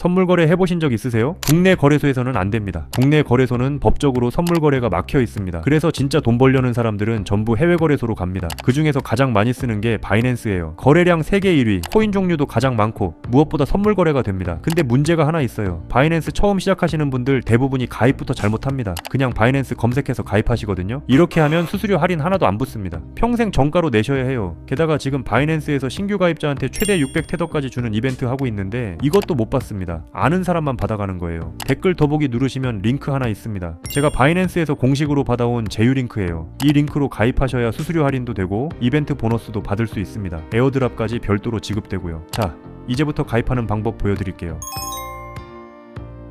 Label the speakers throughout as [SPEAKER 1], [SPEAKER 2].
[SPEAKER 1] 선물 거래 해보신 적 있으세요? 국내 거래소에서는 안 됩니다. 국내 거래소는 법적으로 선물 거래가 막혀 있습니다. 그래서 진짜 돈 벌려는 사람들은 전부 해외 거래소로 갑니다. 그 중에서 가장 많이 쓰는 게 바이낸스예요. 거래량 세계 1위, 코인 종류도 가장 많고 무엇보다 선물 거래가 됩니다. 근데 문제가 하나 있어요. 바이낸스 처음 시작하시는 분들 대부분이 가입부터 잘못합니다. 그냥 바이낸스 검색해서 가입하시거든요. 이렇게 하면 수수료 할인 하나도 안 붙습니다. 평생 정가로 내셔야 해요. 게다가 지금 바이낸스에서 신규 가입자한테 최대 600 테더까지 주는 이벤트 하고 있는데 이것도 못 받습니다. 아는 사람만 받아가는 거예요. 댓글 더보기 누르시면 링크 하나 있습니다. 제가 바이낸스에서 공식으로 받아온 제휴 링크예요. 이 링크로 가입하셔야 수수료 할인도 되고 이벤트 보너스도 받을 수 있습니다. 에어드랍까지 별도로 지급되고요. 자, 이제부터 가입하는 방법 보여드릴게요.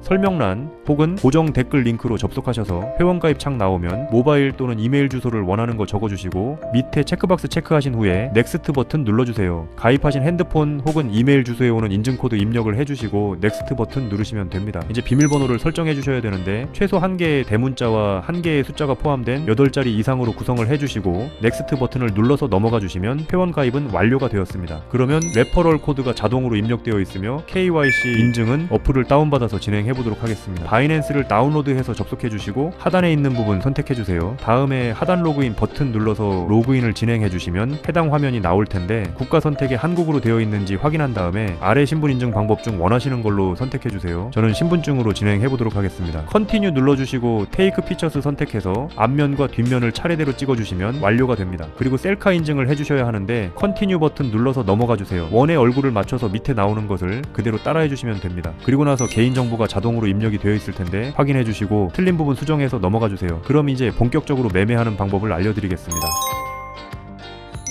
[SPEAKER 1] 설명란 혹은 고정 댓글 링크로 접속하셔서 회원가입 창 나오면 모바일 또는 이메일 주소를 원하는 거 적어주시고 밑에 체크박스 체크하신 후에 넥스트 버튼 눌러주세요. 가입하신 핸드폰 혹은 이메일 주소에 오는 인증코드 입력을 해주시고 넥스트 버튼 누르시면 됩니다. 이제 비밀번호를 설정해 주셔야 되는데 최소 1개의 대문자와 1개의 숫자가 포함된 8자리 이상으로 구성을 해주시고 넥스트 버튼을 눌러서 넘어가 주시면 회원 가입은 완료가 되었습니다. 그러면 레퍼럴 코드가 자동으로 입력되어 있으며 KYC 인증은 어플을 다운받아서 진행해 보 도록 하겠습니다. 바이낸스를 다운로드해서 접속해 주시고 하단에 있는 부분 선택해 주세요. 다음에 하단 로그인 버튼 눌러서 로그인을 진행해 주시면 해당 화면이 나올 텐데 국가 선택에 한국으로 되어 있는지 확인한 다음에 아래 신분 인증 방법 중 원하시는 걸로 선택해 주세요. 저는 신분증으로 진행해 보도록 하겠습니다. 컨티뉴 눌러 주시고 테이크 피처스 선택해서 앞면과 뒷면을 차례대로 찍어 주시면 완료가 됩니다. 그리고 셀카 인증을 해 주셔야 하는데 컨티뉴 버튼 눌러서 넘어가 주세요. 원의 얼굴을 맞춰서 밑에 나오는 것을 그대로 따라해 주시면 됩니다. 그리고 나서 개인 정보가 자동 으로 입력이 되어 있을 텐데 확인해 주시고 틀린 부분 수정해서 넘어가 주세요. 그럼 이제 본격적으로 매매하는 방법을 알려드리겠습니다.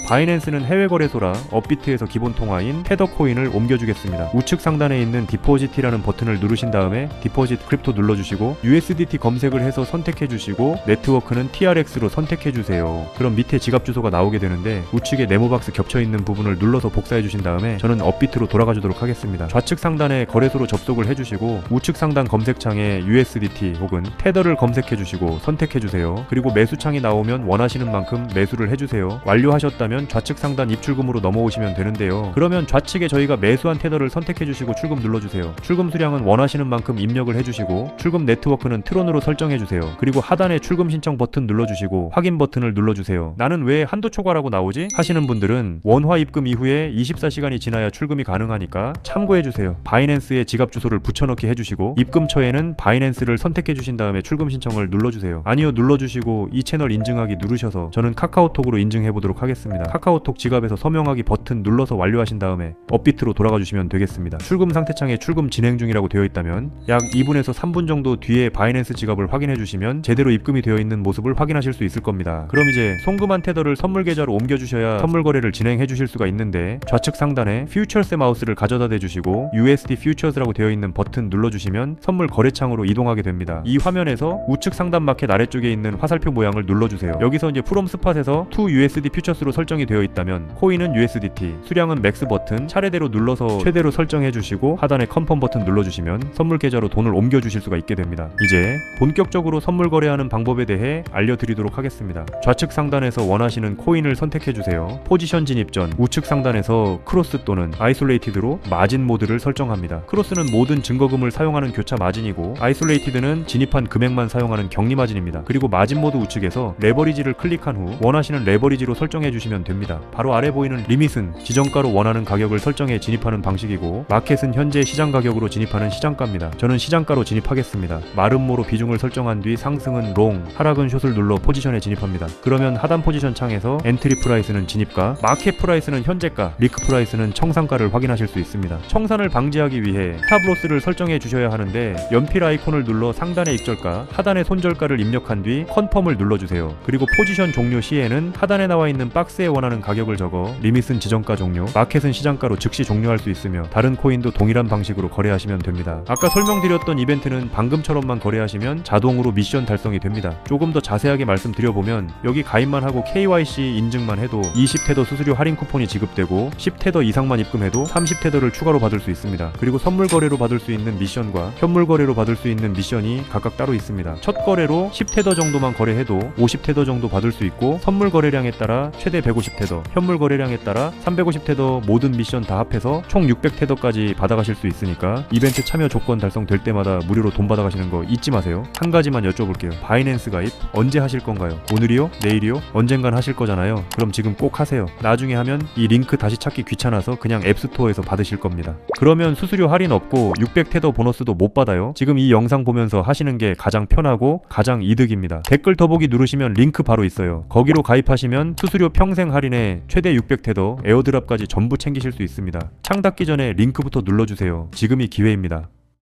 [SPEAKER 1] 바이낸스는 해외 거래소라 업비트에서 기본 통화인 테더 코인을 옮겨주겠습니다. 우측 상단에 있는 디포지티라는 버튼을 누르신 다음에 디포짓 크립토 눌러주시고 USDT 검색을 해서 선택해주시고 네트워크는 TRX로 선택해주세요. 그럼 밑에 지갑 주소가 나오게 되는데 우측에 네모박스 겹쳐 있는 부분을 눌러서 복사해주신 다음에 저는 업비트로 돌아가주도록 하겠습니다. 좌측 상단에 거래소로 접속을 해주시고 우측 상단 검색창에 USDT 혹은 테더를 검색해주시고 선택해주세요. 그리고 매수창이 나오면 원하시는 만큼 매수를 해주세요. 완료하셨다면 좌측 상단 입출금으로 넘어오시면 되는데요. 그러면 좌측에 저희가 매수한 테더를 선택해 주시고 출금 눌러 주세요. 출금 수량은 원하시는 만큼 입력을 해 주시고 출금 네트워크는 트론으로 설정해 주세요. 그리고 하단에 출금 신청 버튼 눌러 주시고 확인 버튼을 눌러 주세요. 나는 왜 한도 초과라고 나오지? 하시는 분들은 원화 입금 이후에 24시간이 지나야 출금이 가능하니까 참고해 주세요. 바이낸스에 지갑 주소를 붙여넣기 해 주시고 입금처에는 바이낸스를 선택해 주신 다음에 출금 신청을 눌러 주세요. 아니요 눌러 주시고 이 채널 인증하기 누르셔서 저는 카카오톡으로 인증해 보도록 하겠습니다. 카카오톡 지갑에서 서명하기 버튼 눌러서 완료하신 다음에 업비트로 돌아가 주시면 되겠습니다. 출금 상태 창에 출금 진행 중이라고 되어 있다면 약 2분에서 3분 정도 뒤에 바이낸스 지갑을 확인해 주시면 제대로 입금이 되어 있는 모습을 확인하실 수 있을 겁니다. 그럼 이제 송금한 테더를 선물 계좌로 옮겨 주셔야 선물 거래를 진행해 주실 수가 있는데 좌측 상단에 퓨처스 마우스를 가져다 대 주시고 USD 퓨처스라고 되어 있는 버튼 눌러 주시면 선물 거래창으로 이동하게 됩니다. 이 화면에서 우측 상단 마켓 아래쪽에 있는 화살표 모양을 눌러 주세요. 여기서 이제 프롬 스팟에서 to USD 퓨처스로 설정 이 되어 있다면 코인은 USDT, 수량은 맥스 버튼 차례대로 눌러서 최대로 설정해 주시고 하단에 컨펌 버튼 눌러 주시면 선물 계좌로 돈을 옮겨 주실 수가 있게 됩니다. 이제 본격적으로 선물 거래하는 방법에 대해 알려드리도록 하겠습니다. 좌측 상단에서 원하시는 코인을 선택해 주세요. 포지션 진입 전 우측 상단에서 크로스 또는 아이솔레이티드로 마진 모드를 설정합니다. 크로스는 모든 증거금을 사용하는 교차 마진이고 아이솔레이티드는 진입한 금액만 사용하는 격리 마진입니다. 그리고 마진 모드 우측에서 레버리지를 클릭한 후 원하시는 레버리지로 설정해 주시면 됩니다. 바로 아래 보이는 리밋은 지정가로 원하는 가격을 설정해 진입하는 방식이고 마켓은 현재 시장 가격으로 진입하는 시장가입니다. 저는 시장가로 진입하겠습니다. 마름모로 비중을 설정한 뒤 상승은 롱, 하락은 숏을 눌러 포지션에 진입합니다. 그러면 하단 포지션 창에서 엔트리 프라이스는 진입가, 마켓 프라이스는 현재가, 리크 프라이스는 청산가를 확인하실 수 있습니다. 청산을 방지하기 위해 스탑로스를 설정해 주셔야 하는데 연필 아이콘을 눌러 상단의 익절가, 하단의 손절가를 입력한 뒤 컨펌을 눌러주세요. 그리고 포지션 종료 시에는 하단에 나와 있는 박스에 원하는 가격을 적어 리밋은 지정가 종료, 마켓은 시장가로 즉시 종료할 수 있으며 다른 코인도 동일한 방식으로 거래하시면 됩니다. 아까 설명드렸던 이벤트는 방금처럼만 거래하시면 자동으로 미션 달성이 됩니다. 조금 더 자세하게 말씀드려보면 여기 가입만 하고 KYC 인증만 해도 20테더 수수료 할인 쿠폰이 지급되고 10테더 이상만 입금해도 30테더를 추가로 받을 수 있습니다. 그리고 선물 거래로 받을 수 있는 미션과 현물 거래로 받을 수 있는 미션이 각각 따로 있습니다. 첫 거래로 10테더 정도만 거래해도 50테더 정도 받을 수 있고 선물 거래량에 따라 최대 150 450 테더, 현물 거래량에 따라 350 테더 모든 미션 다 합해서 총 600 테더까지 받아가실 수 있으니까 이벤트 참여 조건 달성될 때마다 무료로 돈 받아가시는 거 잊지 마세요. 한 가지만 여쭤볼게요. 바이낸스 가입 언제 하실 건가요? 오늘이요? 내일이요? 언젠간 하실 거잖아요. 그럼 지금 꼭 하세요. 나중에 하면 이 링크 다시 찾기 귀찮아서 그냥 앱스토어에서 받으실 겁니다. 그러면 수수료 할인 없고 600 테더 보너스도 못 받아요. 지금 이 영상 보면서 하시는 게 가장 편하고 가장 이득입니다. 댓글 더보기 누르시면 링크 바로 있어요. 거기로 가입하시면 수수료 평생 할인에 최대 600 테더, 에어드랍까지 전부 챙기실 수 있습니다. 창 닫기 전에 링크부터 눌러주세요. 지금이 기회입니다.